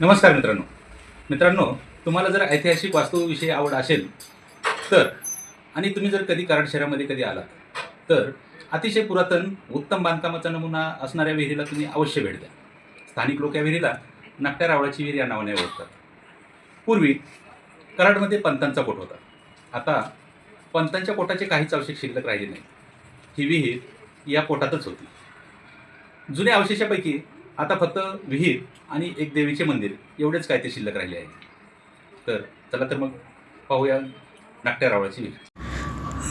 नमस्कार मित्रांनो. मित्रांनो तुम्हाला जर ऐतिहासिक वास्तूविषयी आवड असेल तर आणि तुम्ही जर कधी कराड शहरामध्ये कधी आलात तर अतिशय पुरातन उत्तम बांधकामाचा नमुना असणाऱ्या विहिरीला तुम्ही अवश्य भेट द्या. स्थानिक लोक या विहिरीला नाकट्या रावळाची विहीर या नावाने ओळखतात. पूर्वी कराडमध्ये पंतांचा कोट होता. आता पंतांच्या कोटाचे काहीच अवशेष शिल्लक राहिले नाही. ही विहीर या कोटातच होती. जुन्या अवशेषापैकी आता फक्त विहीर आणि एक देवीचे मंदिर एवढेच काय ते शिल्लक राहिले आहे तर चला तर मग पाहूया नाट्या रावळाची विहीर.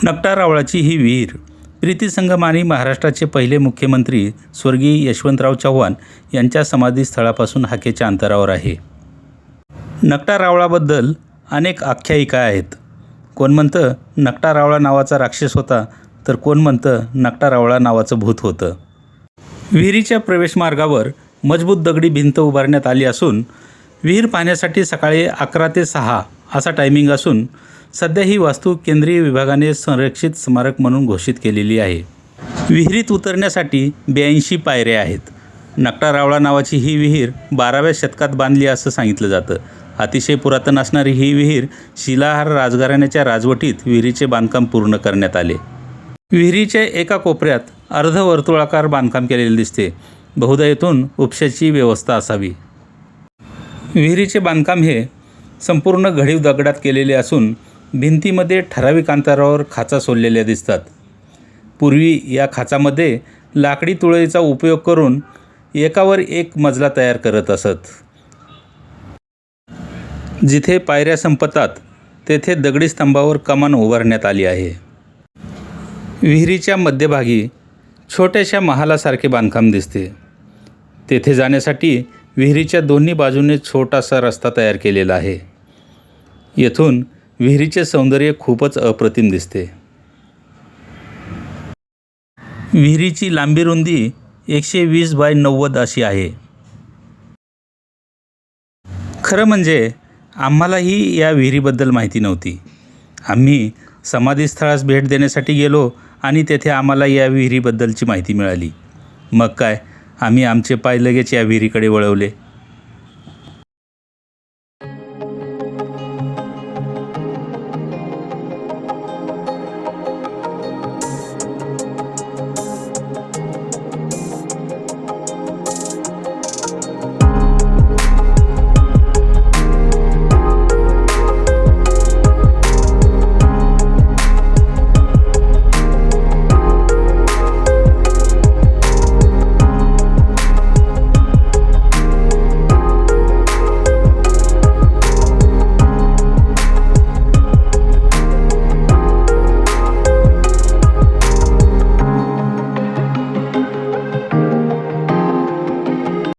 नकटा रावळाची ही विहीर प्रीती संगम आणि महाराष्ट्राचे पहिले मुख्यमंत्री स्वर्गीय यशवंतराव चव्हाण यांच्या समाधीस्थळापासून हाकेच्या अंतरावर आहे. नकटा रावळाबद्दल अनेक आख्यायिका आहेत. कोण म्हणतं नकटा रावळा नावाचा राक्षस होता तर कोण म्हणतं नकटा रावळा नावाचं भूत होतं? विहिरीच्या प्रवेशमार्गावर मजबूत दगडी भिंत उभारण्यात आली असून विहीर पाहण्यासाठी सकाळी अकरा ते सहा असा टायमिंग असून सध्या ही वास्तू केंद्रीय विभागाने संरक्षित स्मारक म्हणून घोषित केलेली आहे. विहिरीत उतरण्यासाठी ब्याऐंशी पायऱ्या आहेत. नकटा रावळा नावाची ही विहीर बाराव्या शतकात बांधली असं सांगितलं जातं. अतिशय पुरातन असणारी ही विहीर शिलाहार राजघराण्याच्या राजवटीत विहिरीचे बांधकाम पूर्ण करण्यात आले. विहिरीच्या एका कोपऱ्यात अर्धवर्तुळाकार बांधकाम केलेले दिसते. बहुधा येथून उपशाची व्यवस्था असावी. विहिरीचे बांधकाम हे संपूर्ण घडीव दगडात केलेले असून भिंतीमध्ये ठराविक अंतरावर खाचा सोडलेल्या दिसतात. पूर्वी या खाचामध्ये लाकडी तुळईचा उपयोग करून एकावर एक मजला तयार करत असत. जिथे पायऱ्या संपतात तेथे दगडी स्तंभावर कमान उभारण्यात आली आहे. विहिरीच्या मध्यभागी छोट्याशा महालासारखे बांधकाम दिसते. तेथे जाण्यासाठी विहिरीच्या दोन्ही बाजूने छोटासा रस्ता तयार केलेला आहे. येथून विहिरीचे सौंदर्य खूपच अप्रतिम दिसते. विहिरीची लांबी रुंदी एकशे वीस बाय नव्वद अशी आहे. खरं म्हणजे आम्हालाही या विहिरीबद्दल माहिती नव्हती. आम्ही समाधीस्थळास भेट देण्यासाठी गेलो आणि तेथे आम्हाला या विहिरीबद्दलची माहिती मिळाली. मग काय? आम्ही आमचे पाय लगेच या विहिरीकडे वळवले.